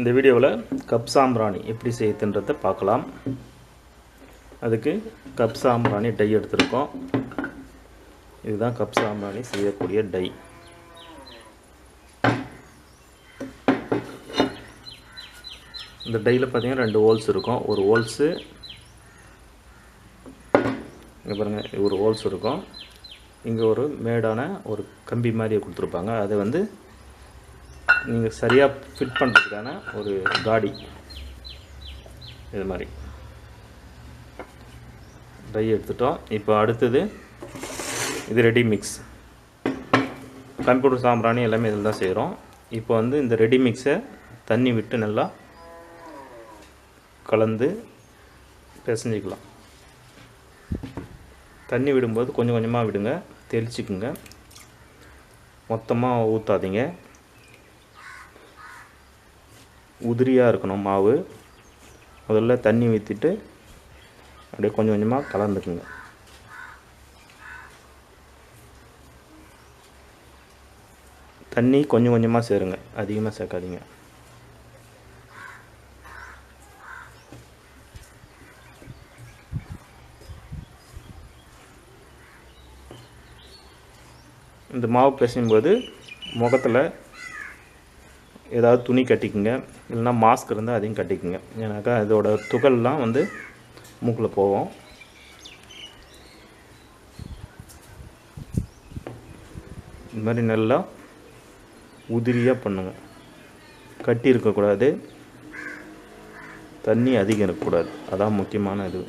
இந்த வீடியோவில் கப் சாம்பிராணி எப்படி செய்யுதுன்றதை பார்க்கலாம். அதுக்கு கப் சாம்பிராணி டை எடுத்திருக்கோம். இதுதான் கப் சாம்பிராணி செய்யக்கூடிய டை. இந்த டையில் பார்த்தீங்கன்னா ரெண்டு ஹோல்ஸ் இருக்கும். ஒரு ஹோல்ஸு இங்கே பாருங்கள் ஒரு ஹோல்ஸ் இருக்கும். இங்கே ஒரு மேடான ஒரு கம்பி மாதிரி கொடுத்துருப்பாங்க. அதை வந்து நீங்கள் சரியாக ஃபிட் பண்ணுறதுக்கான ஒரு காடி. இது மாதிரி. டை எடுத்துட்டோம். இப்போ அடுத்தது இது ரெடி மிக்ஸ் கம்ப்யூட்டர் சாம்பிராணி எல்லாமே இதில் தான் செய்கிறோம் இப்போ வந்து இந்த ரெடி மிக்ஸை தண்ணி விட்டு நல்லா கலந்து பிசைஞ்சிக்கலாம். தண்ணி விடும்போது கொஞ்சம் கொஞ்சமாக விடுங்க. தெளிச்சுக்குங்க. மொத்தமாக ஊற்றாதீங்க உதிரியாக இருக்கணும் மாவு. முதல்ல தண்ணி ஊற்றிட்டு அப்படியே கொஞ்சம் கொஞ்சமாக கலந்துக்குங்க. தண்ணி கொஞ்சம் கொஞ்சமாக சேருங்க. அதிகமாக சேர்க்காதீங்க. இந்த மாவு பிசையும்போது முகத்தில் ஏதாவது துணி கட்டிக்குங்க. இல்லைன்னா மாஸ்க் இருந்தால் அதையும் கட்டிக்குங்க. ஏன்னாக்கா இதோட துகள்லாம் வந்து மூக்கில் போவோம் இந்த மாதிரி நல்லா உதிரியாக பண்ணுங்கள் கட்டி இருக்கக்கூடாது. தண்ணி அதிகம் இருக்கக்கூடாது. அதான் முக்கியமான இது.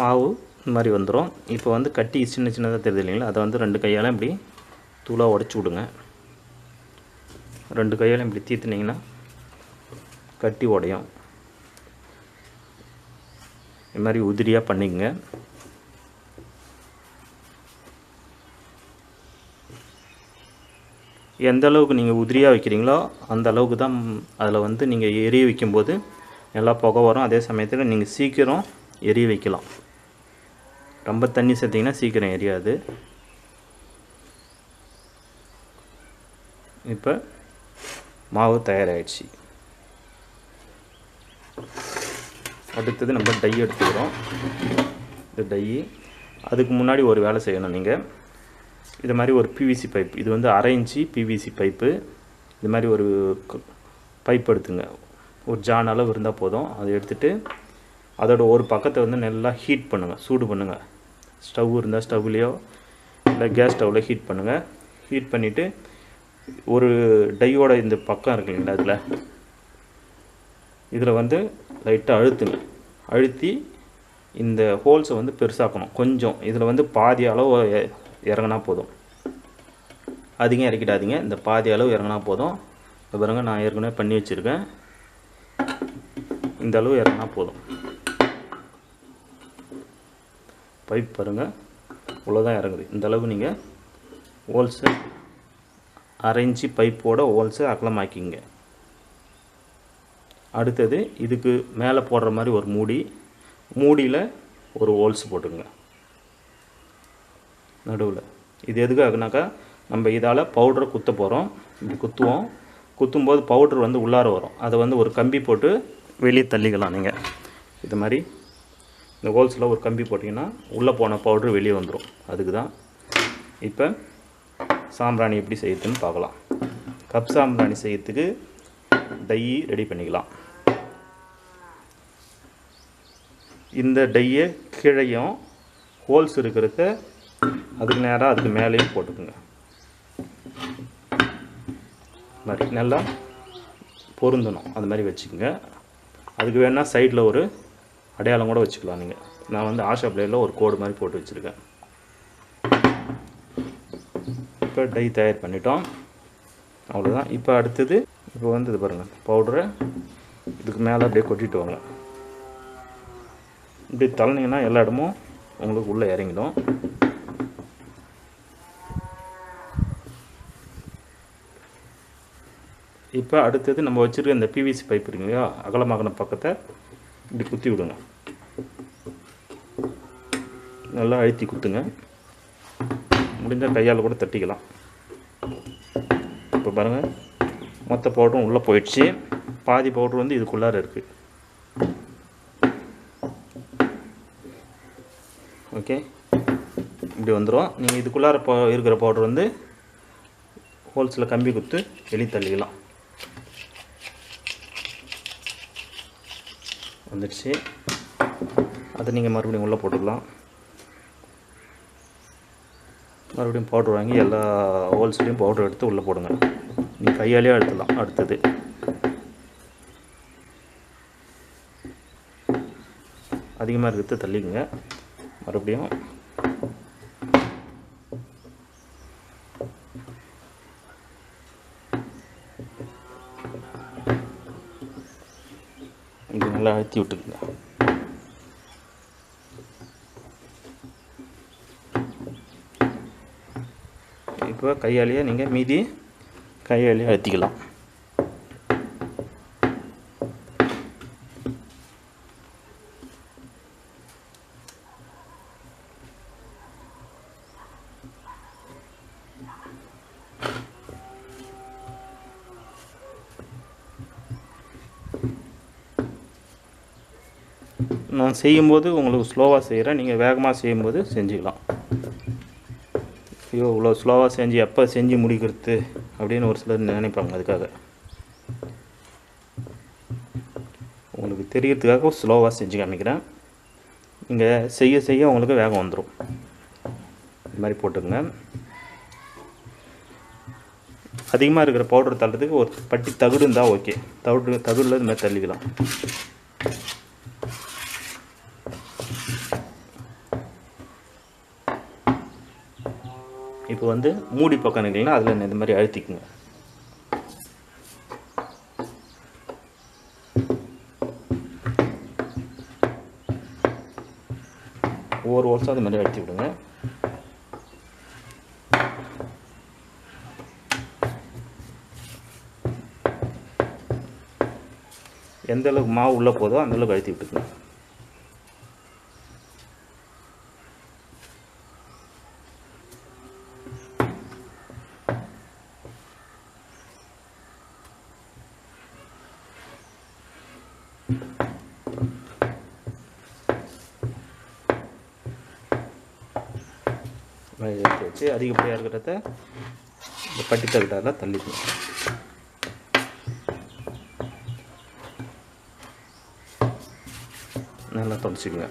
மாவு இந்த மாதிரி வந்துடும் இப்போ வந்து கட்டி சின்ன சின்னதாக தெரியுது இல்லைங்களா? அதை வந்து ரெண்டு கையால் இப்படி தூளாக உடச்சி விடுங்க. ரெண்டு கையால் இப்படி தீர்த்துனிங்கன்னா கட்டி உடையும். இது மாதிரி உதிரியாக பண்ணிக்கங்க. எந்த அளவுக்கு நீங்கள் உதிரியாக வைக்கிறீங்களோ அந்த அளவுக்கு தான் அதில் வந்து நீங்கள் எரிய வைக்கும்போது நல்லா புகை வரும். அதே சமயத்தில் நீங்கள் சீக்கிரம் எரிய வைக்கலாம். ரொம்ப தண்ணி சேர்த்திங்கன்னா சீக்கிரம் எரியாது. இப்போ மாவு தயாராகிடுச்சு அடுத்தது நம்ம டை எடுத்துக்கிறோம். இந்த டை அதுக்கு முன்னாடி ஒரு வேலை செய்யணும் நீங்கள் இது மாதிரி ஒரு பிவிசி பைப் இது வந்து அரை இன்ச்சு பிவிசி பைப்பு இது மாதிரி ஒரு பைப் எடுத்துங்க. ஒரு ஜான் அளவு இருந்தால் போதும். அதை எடுத்துகிட்டு அதோட ஒரு பக்கத்தை வந்து நல்லா ஹீட் பண்ணுங்கள் சூடு பண்ணுங்கள் ஸ்டவ் இருந்தால் ஸ்டவ்லேயோ இல்லை கேஸ் ஸ்டவ்வில் ஹீட் பண்ணுங்கள் ஹீட் பண்ணிவிட்டு ஒரு டையோட இந்த பக்கம் இருக்கு இல்லைங்களா அதில்? இதில் வந்து லைட்டாக அழுத்துங்க. அழுத்தி இந்த ஹோல்ஸை வந்து பெருசாக்கணும். கொஞ்சம். இதில் வந்து பாதி அளவு இறங்கினா போதும். அதிகம் இறக்கிடாதீங்க. இந்த பாதி அளவு இறங்கினா போதும். இப்போ பாருங்கள் நான் ஏற்கனவே பண்ணி வச்சுருக்கேன். இந்த அளவு இறங்கினா போதும். பைப் பாருங்கள் இவ்வளோ தான் இறங்குது. இந்த அளவு நீங்கள் ஹோல்ஸு அரைஞ்சி பைப்போட ஹோல்ஸு அகலமாக்கிங்க. அடுத்தது இதுக்கு மேலே போடுற மாதிரி ஒரு மூடி. மூடியில் ஒரு ஹோல்ஸ் போட்டுங்க. நடுவில். இது எதுக்காகனாக்கா நம்ம இதால் பவுடரை குத்த போகிறோம் இப்படி குத்துவோம். குத்தும்போது பவுட்ரு வந்து உள்ளார வரும். அதை வந்து ஒரு கம்பி போட்டு வெளியே தள்ளிக்கலாம் நீங்கள் இது மாதிரி இந்த ஹோல்ஸில் ஒரு கம்பி போட்டிங்கன்னா உள்ளே போன பவுட்ரு வெளியே வந்துடும். அதுக்கு தான் இப்போ சாம்பிராணி எப்படி செய்யுதுன்னு பார்க்கலாம். கப் சாம்பிராணி செய்யறதுக்கு டை ரெடி பண்ணிக்கலாம். இந்த டையை கீழையும் ஹோல்ஸ் இருக்கிறத அதுக்கு நேராக அதுக்கு மேலேயும் போட்டுக்குங்க. மாதிரி நல்லா பொருந்தணும். அந்த மாதிரி வச்சுக்கோங்க. அதுக்கு வேணால் சைடில் ஒரு அடையாளம் கூட வச்சுக்கலாம் நீங்கள் நான் வந்து ஆஷா பிளேயில் ஒரு கோடு மாதிரி போட்டு வச்சுருக்கேன். இப்போ டை தயார் பண்ணிட்டோம். அவ்வளோதான் இப்போ அடுத்தது இப்போ வந்து இது பாருங்கள் பவுடரை இதுக்கு மேலே அப்படியே கொட்டிட்டு வாங்க. இப்படி தள்ளினீங்கன்னா எல்லா இடமும் உங்களுக்கு உள்ளே இறங்கிடும். இப்போ அடுத்தது நம்ம வச்சுருக்க இந்த பிவிசி பைப் இருக்கு இல்லையா? அகலமாகின பக்கத்தை இப்படி குத்தி விடுங்க. நல்லா அழுத்தி குத்துங்க முடிஞ்சால் கையால் கூட தட்டிக்கலாம். இப்போ பாருங்கள் மொத்த பவுடரும் உள்ளே போயிடுச்சு. பாதி பவுட்ரு வந்து இதுக்குள்ளார இருக்குது ஓகே இப்படி வந்துடும் நீங்கள் இதுக்குள்ளார போ இருக்கிற பவுட்ரு வந்து ஹோல்ஸில் கம்பி குத்து வெளியே தள்ளிக்கலாம். வந்துடுச்சு. அதை நீங்கள் மறுபடியும் உள்ளே போட்டுக்கலாம். மறுபடியும் பவுட்ரு வாங்கி எல்லா ஹோல்ஸ்லேயும் பவுட்ரு எடுத்து உள்ளே போடுங்க. நீங்கள் கையாலேயே எடுத்துடலாம் அடுத்தது. அதிகமாக இருக்கிறது தள்ளிக்குங்க. மறுபடியும் இது நல்லா அழுத்தி விட்டுக்குங்க. இப்போ கையாலேயே நீங்கள் மீதி கையாலேயே அழுத்திக்கலாம். நான் செய்யும்போது உங்களுக்கு ஸ்லோவாக செய்கிறேன் நீங்கள் வேகமாக செய்யும்போது செஞ்சுக்கலாம். ஐயோ இவ்வளோ ஸ்லோவாக செஞ்சு எப்போ செஞ்சு முடிக்கிறது அப்படின்னு ஒரு சிலர் நினைப்பாங்க அதுக்காக. உங்களுக்கு தெரியறதுக்காக ஸ்லோவாக செஞ்சு காமிக்கிறேன் நீங்கள் செய்ய செய்ய உங்களுக்கு வேகம் வந்துடும் இது மாதிரி போட்டுக்கங்க. அதிகமாக இருக்கிற பவுடர் தள்ளுறதுக்கு ஒரு பட்டி தகுடு இருந்தால் ஓகே தகுடு தகுடில் இது மாதிரி தள்ளிக்கலாம். இப்போ வந்து மூடி பக்கம் நிற்கலாம் அதில் இந்த மாதிரி அழுத்திக்குங்க. ஒவ்வொரு வருஷம் அது மாதிரி அழுத்தி விடுங்க. எந்த அளவுக்கு மாவு உள்ளே போதோ அந்தளவுக்கு அழுத்தி அழுத்தி விட்டுக்குங்க எடுத்து வச்சு அதிகப்படியாக இருக்கிறத இந்த பட்டி தள்ளிக்கணும். நல்லா தொடச்சிக்குங்க.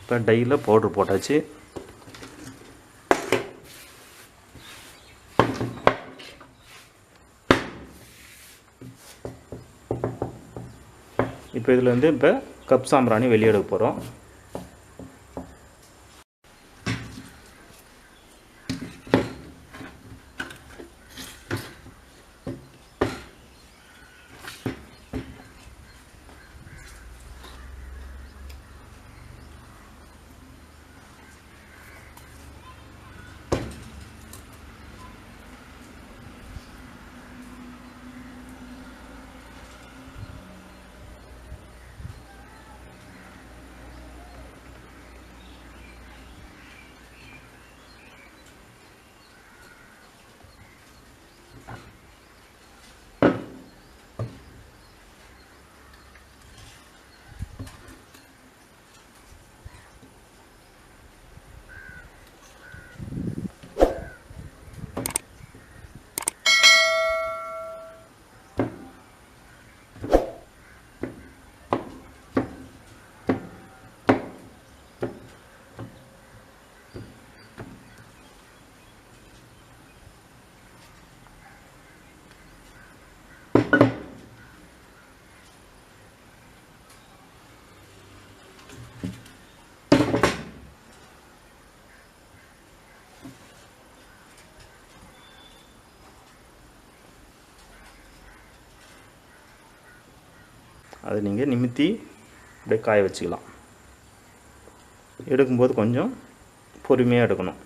இப்போ டையில் பவுட்ரு போட்டாச்சு. இப்போ இதில் வந்து இப்போ கப் சாம்பிராணி வெளியெடுக்க போகிறோம். அதை நீங்கள் நிமித்தி அப்படியே காய வச்சுக்கலாம். எடுக்கும்போது கொஞ்சம் பொறுமையாக எடுக்கணும்.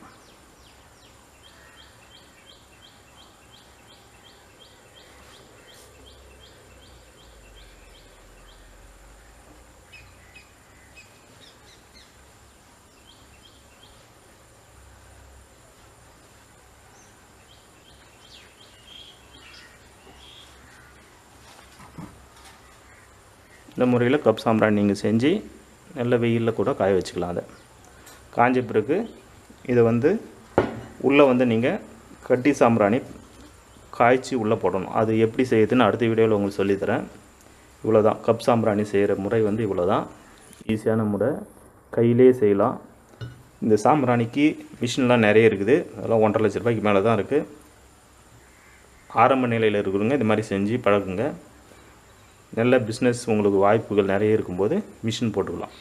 இந்த முறையில் கப் சாம்பிராணி நீங்கள் செஞ்சு நல்ல வெயிலில் கூட காய வச்சுக்கலாம் அதை. காஞ்ச பிறகு இதை வந்து உள்ளே வந்து நீங்கள் கட்டி சாம்பிராணி காய்ச்சி உள்ளே போடணும். அது எப்படி செய்யுதுன்னு அடுத்த வீடியோவில் உங்களுக்கு சொல்லித்தரேன் இவ்வளோ தான் கப் சாம்பிராணி செய்கிற முறை வந்து இவ்வளோ தான் ஈஸியான முறை. கையிலே செய்யலாம். இந்த சாம்பிராணிக்கு மிஷின்லாம் நிறைய இருக்குது. அதெல்லாம் ஒன்றரை லட்ச ரூபாய்க்கு மேலே தான் இருக்குது ஆரம்ப நிலையில் இருக்கிறவங்க இது மாதிரி செஞ்சு பழகுங்க. நல்ல பிஸ்னஸ் உங்களுக்கு வாய்ப்புகள் நிறைய இருக்கும்போது மிஷின் போட்டுக்கலாம்.